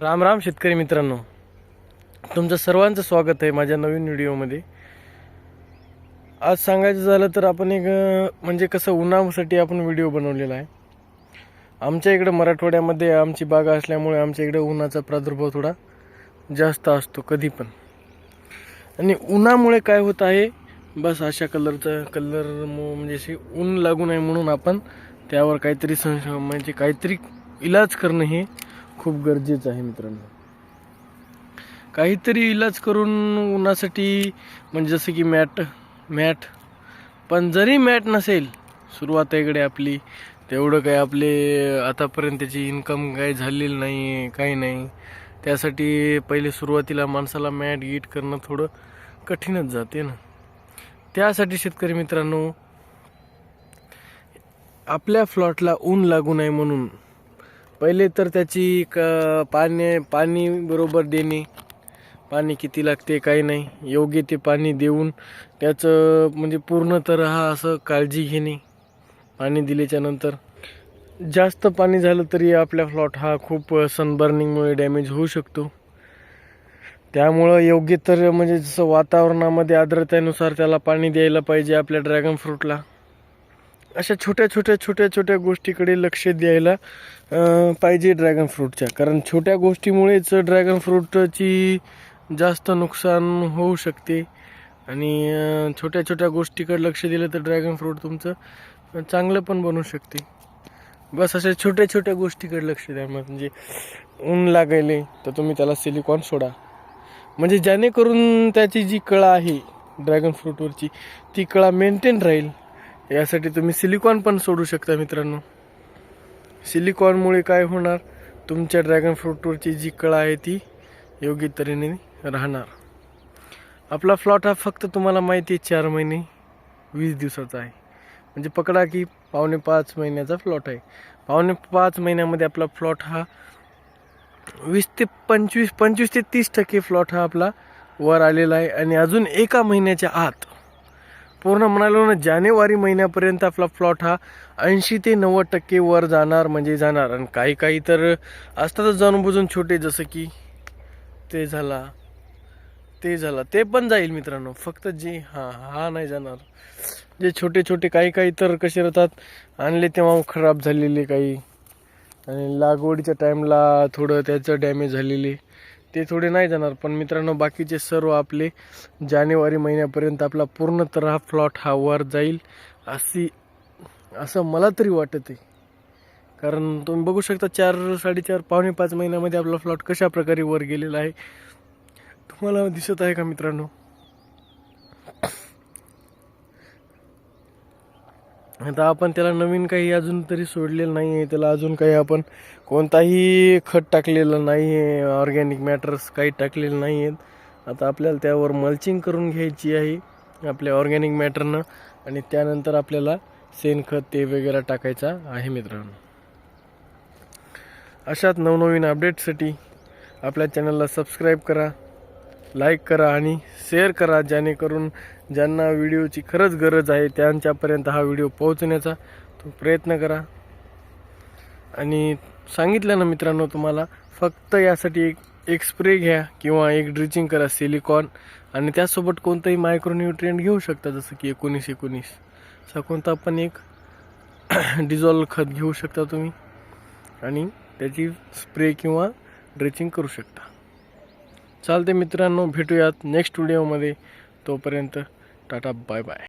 राम राम शेतकरी मित्रांनो. तुमचं सर्वांचं स्वागत आहे माझ्या नवीन व्हिडिओमध्ये. आज सांगायचं झालं तर आपण एक म्हणजे कसं उन्हासाठी आपण व्हिडिओ बनवलेला आहे. आमच्या इकडं मराठवाड्यामध्ये आमची बागा असल्यामुळे आमच्या इकडं उन्हाचा प्रादुर्भाव थोडा जास्त असतो कधी पण. आणि उन्हामुळे काय होत आहे बस अशा कलरचा कलर म्हणजे असे ऊन लागू नये म्हणून आपण त्यावर काहीतरी संश म्हणजे काहीतरी इलाज करणं हे खूप गरजेचं आहे मित्रांनो. काहीतरी इलाज करून उन्हासाठी म्हणजे जसं की मॅट मॅट. पण जरी मॅट नसेल सुरुवात इकडे आपली. तेवढं काय आपले आतापर्यंत त्याची इन्कम काही झालेली नाही काही नाही. त्यासाठी पहिले सुरुवातीला माणसाला मॅट गीट करणं थोडं कठीणच जाते ना. त्यासाठी शेतकरी मित्रांनो आपल्या फ्लॉटला ऊन लागू नये म्हणून पहिले तर त्याची क पाणी पाणी बरोबर देणे. पाणी किती लागते काही नाही. योग्य ते पाणी देऊन त्याचं म्हणजे पूर्ण तर हा असं काळजी घेणे. पाणी दिल्याच्या नंतर जास्त पाणी झालं तरी आपला फ्लॉट हा खूप सनबर्निंगमुळे डॅमेज होऊ शकतो. त्यामुळं योग्य तर म्हणजे जसं वातावरणामध्ये आर्द्रतेनुसार त्याला पाणी द्यायला पाहिजे आपल्या ड्रॅगन फ्रूटला अशा छोट्या छोट्या छोट्या छोट्या गोष्टीकडे लक्ष द्यायला पाहिजे ड्रॅगन फ्रूटच्या कारण छोट्या गोष्टीमुळेच ड्रॅगन फ्रूटची जास्त नुकसान होऊ शकते. आणि छोट्या छोट्या गोष्टीकडे लक्ष दिलं तर ड्रॅगन फ्रूट तुमचं चांगलं पण बनू शकते. बस अशा छोट्या छोट्या गोष्टीकडे लक्ष द्या. म्हणजे ऊन लागायले तर तुम्ही त्याला सिलिकॉन सोडा. म्हणजे जेणेकरून त्याची जी कळा आहे ड्रॅगन फ्रूटवरची ती कळा मेंटेन राहील. यासाठी तुम्ही सिलिकॉन पण सोडू शकता मित्रांनो. सिलिकॉनमुळे काय होणार? तुमच्या ड्रॅगन फ्रूटवरची जी कळा आहे ती योग्य तऱ्हेने राहणार. आपला फ्लॉट हा फक्त तुम्हाला माहिती आहे चार महिने वीस दिवसाचा आहे. म्हणजे पकडा की पावणे पाच महिन्याचा फ्लॉट आहे. पावणे पाच महिन्यामध्ये आपला फ्लॉट हा वीस ते पंचवीस पंचवीस ते तीस टक्के फ्लॉट हा आपला वर आलेला आहे. आणि अजून एका महिन्याच्या आत पूर्ण म्हणालो ना जानेवारी महिन्यापर्यंत आपला प्लॉट हा ऐंशी ते नव्वद टक्के वर जाणार म्हणजे जाणार. आणि काही काही तर असतातच जाणून बुजून छोटे जसं की ते झाला ते झाला ते पण जाईल मित्रांनो. फक्त जे हा हा नाही जाणार. जे छोटे छोटे काही काही तर कसे राहतात आणले तेव्हा खराब झालेले काही. आणि लागवडीच्या टाईमला थोडं त्याचं डॅमेज झालेले. ते थोडे नाही जाणार पण मित्रांनो बाकीचे सर्व आपले जानेवारी महिन्यापर्यंत आपला पूर्णतः हा फ्लॉट हा वर जाईल अशी असं मला तरी वाटत आहे कारण तुम्ही बघू शकता चार साडेचार पावणे पाच महिन्यामध्ये आपला फ्लॉट कशा प्रकारे वर गेलेला आहे. तुम्हाला दिसत आहे का मित्रांनो? आता आपण त्याला नवीन काही अजून तरी सोडलेलं नाही आहे त्याला अजून काही आपण कोणताही खत टाकलेलं नाही आहे ऑर्गॅनिक मॅटर्स काही टाकलेलं नाही आहेत आता आपल्याला त्यावर मल्चिंग करून घ्यायची आहे आपल्या ऑर्गॅनिक मॅटरनं आणि त्यानंतर आपल्याला शेणखत ते वगैरे टाकायचा आहे मित्रांनो. अशाच नवनवीन अपडेटसाठी आपल्या चॅनलला सबस्क्राईब करा. लाईक करा आणि शेअर करा जेणेकरून ज्यांना व्हिडिओची खरंच गरज आहे त्यांच्यापर्यंत हा व्हिडिओ पोहोचण्याचा तो प्रयत्न करा. आणि सांगितलं ना मित्रांनो तुम्हाला फक्त यासाठी एक एक स्प्रे घ्या किंवा एक ड्रिचिंग करा सिलिकॉन. आणि त्यासोबत कोणतंही मायक्रोन्युट्रियंट घेऊ शकता जसं की एकोणीस एकोणीस. असा कोणता पण एक डिझॉल्व खत घेऊ शकता तुम्ही. आणि त्याची स्प्रे किंवा ड्रेचिंग करू शकता. चालते मित्रांनो भेटूयात नेक्स्ट व्हिडिओमध्ये तोपर्यंत टाटा बाय बाय